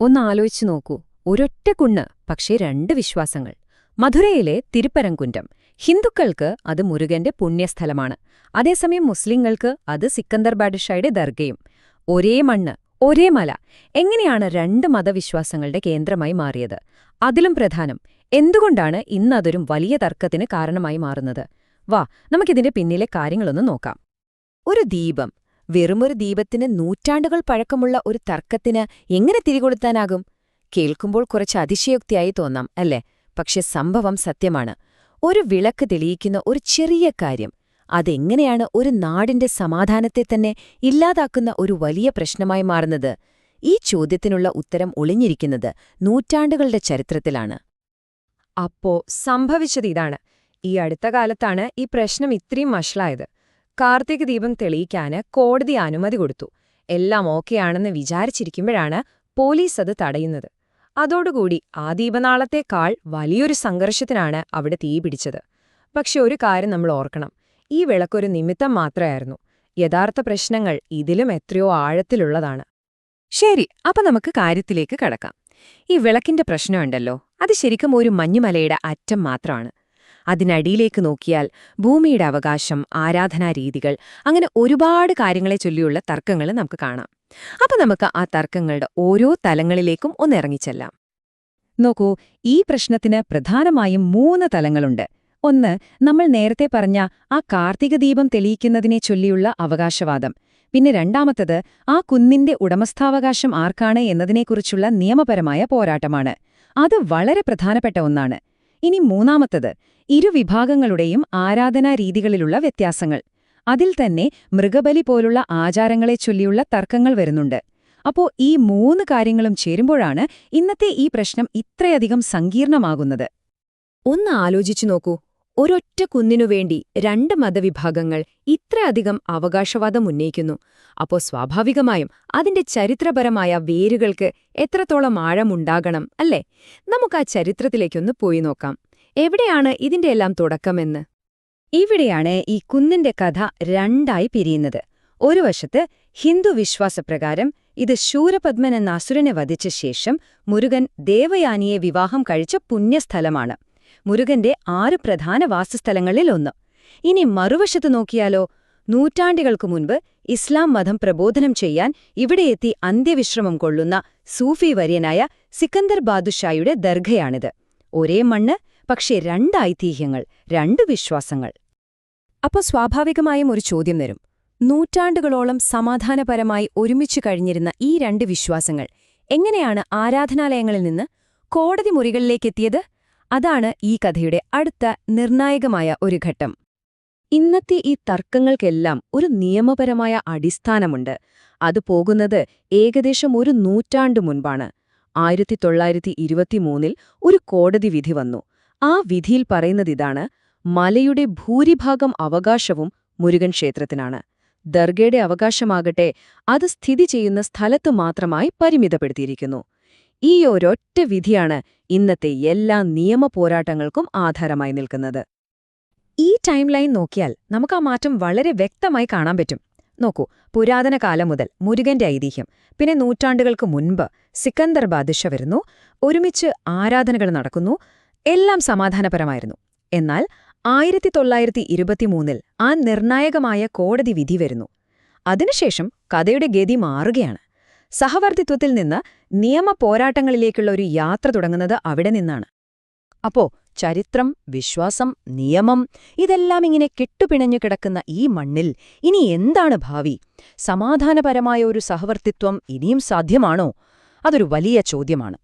ഒന്ന് ആലോചിച്ചു നോക്കൂ. ഒരൊറ്റ കുണ്ണ് പക്ഷേ രണ്ട് വിശ്വാസങ്ങൾ. മധുരയിലെ തിരുപ്പരംകുന്റം ഹിന്ദുക്കൾക്ക് അത് മുരുകന്റെ പുണ്യസ്ഥലമാണ്. അതേസമയം മുസ്ലിങ്ങൾക്ക് അത് സിക്കന്ദർ ബാഡിഷായുടെ ദർഗയും. ഒരേ മണ്ണ് ഒരേ മല. എങ്ങനെയാണ് രണ്ട് മതവിശ്വാസങ്ങളുടെ കേന്ദ്രമായി മാറിയത്? അതിലും പ്രധാനം എന്തുകൊണ്ടാണ് ഇന്നതൊരു വലിയ തർക്കത്തിന് കാരണമായി മാറുന്നത്? വാ നമുക്കിതിന്റെ പിന്നിലെ കാര്യങ്ങളൊന്ന് നോക്കാം. ഒരു ദീപം. വെറുമൊരു ദീപത്തിന് നൂറ്റാണ്ടുകൾ പഴക്കമുള്ള ഒരു തർക്കത്തിന് എങ്ങനെ തിരികൊളുത്താനാകും? കേൾക്കുമ്പോൾ കുറച്ച് അതിശയോക്തിയായി തോന്നാം അല്ലേ? പക്ഷെ സംഭവം സത്യമാണ്. ഒരു വിളക്ക് തെളിയിക്കുന്ന ഒരു ചെറിയ കാര്യം അതെങ്ങനെയാണ് ഒരു നാടിന്റെ സമാധാനത്തെ തന്നെ ഇല്ലാതാക്കുന്ന ഒരു വലിയ പ്രശ്നമായി മാറുന്നത്? ഈ ചോദ്യത്തിനുള്ള ഉത്തരം ഒളിഞ്ഞിരിക്കുന്നത് നൂറ്റാണ്ടുകളുടെ ചരിത്രത്തിലാണ്. അപ്പോ സംഭവിച്ചത് ഇതാണ്. ഈ അടുത്ത കാലത്താണ് ഈ പ്രശ്നം ഇത്രയും വഷളായത്. കാർത്തിക ദീപം തെളിയിക്കാന് കോടതി അനുമതി കൊടുത്തു. എല്ലാം ഓക്കെയാണെന്ന് വിചാരിച്ചിരിക്കുമ്പോഴാണ് പോലീസ് അത് തടയുന്നത്. അതോടുകൂടി ആ ദീപനാളത്തേക്കാൾ വലിയൊരു സംഘർഷത്തിനാണ് അവിടെ തീ പിടിച്ചത്. പക്ഷെ ഒരു കാര്യം നമ്മൾ ഓർക്കണം. ഈ വിളക്കൊരു നിമിത്തം മാത്രമായിരുന്നു. യഥാർത്ഥ പ്രശ്നങ്ങൾ ഇതിലും എത്രയോ ആഴത്തിലുള്ളതാണ്. ശരി അപ്പൊ നമുക്ക് കാര്യത്തിലേക്ക് കടക്കാം. ഈ വിളക്കിന്റെ പ്രശ്നമുണ്ടല്ലോ. അത് ശരിക്കും ഒരു മഞ്ഞുമലയുടെ അറ്റം മാത്രമാണ്. അതിനടിയിലേക്ക് നോക്കിയാൽ ഭൂമിയുടെ അവകാശം ആരാധനാരീതികൾ അങ്ങനെ ഒരുപാട് കാര്യങ്ങളെ ചൊല്ലിയുള്ള തർക്കങ്ങൾ നമുക്ക് കാണാം. അപ്പൊ നമുക്ക് ആ തർക്കങ്ങളുടെ ഓരോ തലങ്ങളിലേക്കും ഒന്നിറങ്ങിച്ചെല്ലാം നോക്കൂ ഈ പ്രശ്നത്തിന് പ്രധാനമായും മൂന്ന് തലങ്ങളുണ്ട്. ഒന്ന് നമ്മൾ നേരത്തെ പറഞ്ഞ ആ കാർത്തിക ദീപം തെളിയിക്കുന്നതിനെ ചൊല്ലിയുള്ള അവകാശവാദം. പിന്നെ രണ്ടാമത്തത് ആ കുന്നിന്റെ ഉടമസ്ഥാവകാശം ആർക്കാണ് എന്നതിനെക്കുറിച്ചുള്ള നിയമപരമായ പോരാട്ടമാണ്. അത് വളരെ പ്രധാനപ്പെട്ട ഒന്നാണ്. ഇനി മൂന്നാമത്തത് ഇരുവിഭാഗങ്ങളുടെയും ആരാധനാ രീതികളിലുള്ള വ്യത്യാസങ്ങൾ. അതിൽ തന്നെ മൃഗബലി പോലുള്ള ആചാരങ്ങളെ ചൊല്ലിയുള്ള തർക്കങ്ങൾ വരുന്നുണ്ട്. അപ്പോ ഈ മൂന്ന് കാര്യങ്ങളും ചേരുമ്പോഴാണ് ഇന്നത്തെ ഈ പ്രശ്നം ഇത്രയധികം സങ്കീർണമാകുന്നത്. ഒന്ന് ആലോചിച്ചു നോക്കൂ. ഒരൊറ്റ കുന്നിനുവേണ്ടി രണ്ട് മതവിഭാഗങ്ങൾ ഇത്രയധികം അവകാശവാദം ഉന്നയിക്കുന്നു. അപ്പോൾ സ്വാഭാവികമായും അതിന്റെ ചരിത്രപരമായ വേരുകൾക്ക് എത്രത്തോളം ആഴമുണ്ടാകണം അല്ലേ? നമുക്ക് ആ ചരിത്രത്തിലേക്കൊന്ന് പോയി നോക്കാം. എവിടെയാണ് ഇതിന്റെയെല്ലാം തുടക്കമെന്ന്? ഇവിടെയാണ് ഈ കുന്നിന്റെ കഥ രണ്ടായി പിരിയുന്നത്. ഒരു വശത്ത് ഹിന്ദു വിശ്വാസപ്രകാരം ഇത് ശൂരപത്മൻ എന്ന അസുരനെ വധിച്ച ശേഷം മുരുകൻ ദേവയാനിയെ വിവാഹം കഴിച്ച പുണ്യസ്ഥലമാണ്. മുരുകന്റെ ആറ് പ്രധാന വാസസ്ഥലങ്ങളിൽ ഒന്ന്. ഇനി മറുവശത്ത് നോക്കിയാലോ നൂറ്റാണ്ടുകൾക്കു മുൻപ് ഇസ്ലാം മതം പ്രബോധനം ചെയ്യാൻ ഇവിടെയെത്തി അന്ത്യവിശ്രമം കൊള്ളുന്ന സൂഫി വര്യനായ സിക്കന്ദർ ബാദുഷായുടെ ദർഘയാണിത് ഒരേ മണ്ണ് പക്ഷേ രണ്ട് ഐതിഹ്യങ്ങൾ രണ്ട് വിശ്വാസങ്ങൾ. അപ്പോൾ സ്വാഭാവികമായും ഒരു ചോദ്യം വരും. നൂറ്റാണ്ടുകളോളം സമാധാനപരമായി ഒരുമിച്ചു കഴിഞ്ഞിരുന്ന ഈ രണ്ട് വിശ്വാസങ്ങൾ എങ്ങനെയാണ് ആരാധനാലയങ്ങളിൽ നിന്ന് കോടതി മുറികളിലേക്കെത്തിയത്? അതാണ് ഈ കഥയുടെ അടുത്ത നിർണായകമായ ഒരു ഘട്ടം. ഇന്നത്തെ ഈ തർക്കങ്ങൾക്കെല്ലാം ഒരു നിയമപരമായ അടിസ്ഥാനമുണ്ട്. അത് പോകുന്നത് ഏകദേശം ഒരു നൂറ്റാണ്ട് മുൻപാണ്. ആയിരത്തി തൊള്ളായിരത്തി ഇരുപത്തിമൂന്നിൽ ഒരു കോടതി വിധി വന്നു. ആ വിധിയിൽ പറയുന്നതിതാണ് മലയുടെ ഭൂരിഭാഗം അവകാശവും മുരുകൻ ക്ഷേത്രത്തിനാണ്. ദർഗയുടെ അവകാശമാകട്ടെ അത് സ്ഥിതി ചെയ്യുന്ന സ്ഥലത്തു മാത്രമായി പരിമിതപ്പെടുത്തിയിരിക്കുന്നു. ഈ ഒരൊറ്റ വിധിയാണ് ഇന്നത്തെ എല്ലാ നിയമ പോരാട്ടങ്ങൾക്കും ആധാരമായി നിൽക്കുന്നത്. ഈ ടൈം ലൈൻ നോക്കിയാൽ നമുക്ക് ആ മാറ്റം വളരെ വ്യക്തമായി കാണാൻ പറ്റും. നോക്കൂ പുരാതന കാലം മുതൽ മുരുകന്റെ ഐതിഹ്യം പിന്നെ നൂറ്റാണ്ടുകൾക്ക് മുൻപ് സിക്കന്ദർ ബാദിഷ വരുന്നു ഒരുമിച്ച് ആരാധനകൾ നടക്കുന്നു എല്ലാം സമാധാനപരമായിരുന്നു. എന്നാൽ ആയിരത്തി തൊള്ളായിരത്തി ഇരുപത്തിമൂന്നിൽ ആ നിർണായകമായ കോടതി വിധി വരുന്നു. അതിനുശേഷം കഥയുടെ ഗതി മാറുകയാണ്. സഹവർത്തിത്വത്തിൽ നിന്ന് നിയമ പോരാട്ടങ്ങളിലേക്കുള്ള ഒരു യാത്ര തുടങ്ങുന്നത് അവിടെ നിന്നാണ്. അപ്പോ ചരിത്രം വിശ്വാസം നിയമം ഇതെല്ലാം ഇങ്ങനെ കെട്ടുപിണഞ്ഞു കിടക്കുന്ന ഈ മണ്ണിൽ ഇനി എന്താണ് ഭാവി? സമാധാനപരമായ ഒരു സഹവർത്തിത്വം ഇനിയും സാധ്യമാണോ? അതൊരു വലിയ ചോദ്യമാണ്.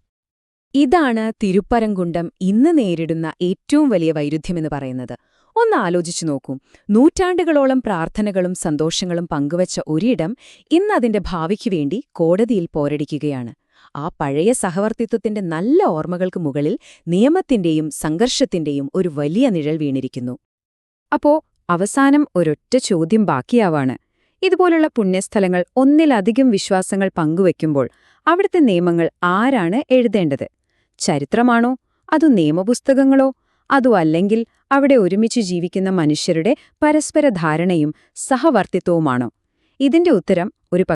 ഇതാണ് തിരുപ്പരങ്കുണ്ടം ഇന്ന് നേരിടുന്ന ഏറ്റവും വലിയ വൈരുദ്ധ്യമെന്ന് പറയുന്നത്. ഒന്ന് ആലോചിച്ചു നോക്കൂ. നൂറ്റാണ്ടുകളോളം പ്രാർത്ഥനകളും സന്തോഷങ്ങളും പങ്കുവച്ച ഒരിടം ഇന്നതിന്റെ ഭാവിക്കു വേണ്ടി കോടതിയിൽ പോരടിക്കുകയാണ്. ആ പഴയ സഹവർത്തിത്വത്തിന്റെ നല്ല ഓർമ്മകൾക്ക് മുകളിൽ നിയമത്തിന്റെയും സംഘർഷത്തിന്റെയും ഒരു വലിയ നിഴൽ വീണിരിക്കുന്നു. അപ്പോ അവസാനം ഒരൊറ്റ ചോദ്യം ബാക്കിയാവാണ്. ഇതുപോലുള്ള പുണ്യസ്ഥലങ്ങൾ ഒന്നിലധികം വിശ്വാസങ്ങൾ പങ്കുവയ്ക്കുമ്പോൾ അവിടുത്തെ നിയമങ്ങൾ ആരാണ് എഴുതേണ്ടത്? ചരിത്രമാണോ? അതോ നിയമപുസ്തകങ്ങളോ? അതോ അല്ലെങ്കിൽ അവിടെ ഒരുമിച്ച് ജീവിക്കുന്ന മനുഷ്യരുടെ പരസ്പര ധാരണയും സഹവർത്തിത്വവുമാണോ? ഇതിന്റെ ഉത്തരം ഒരു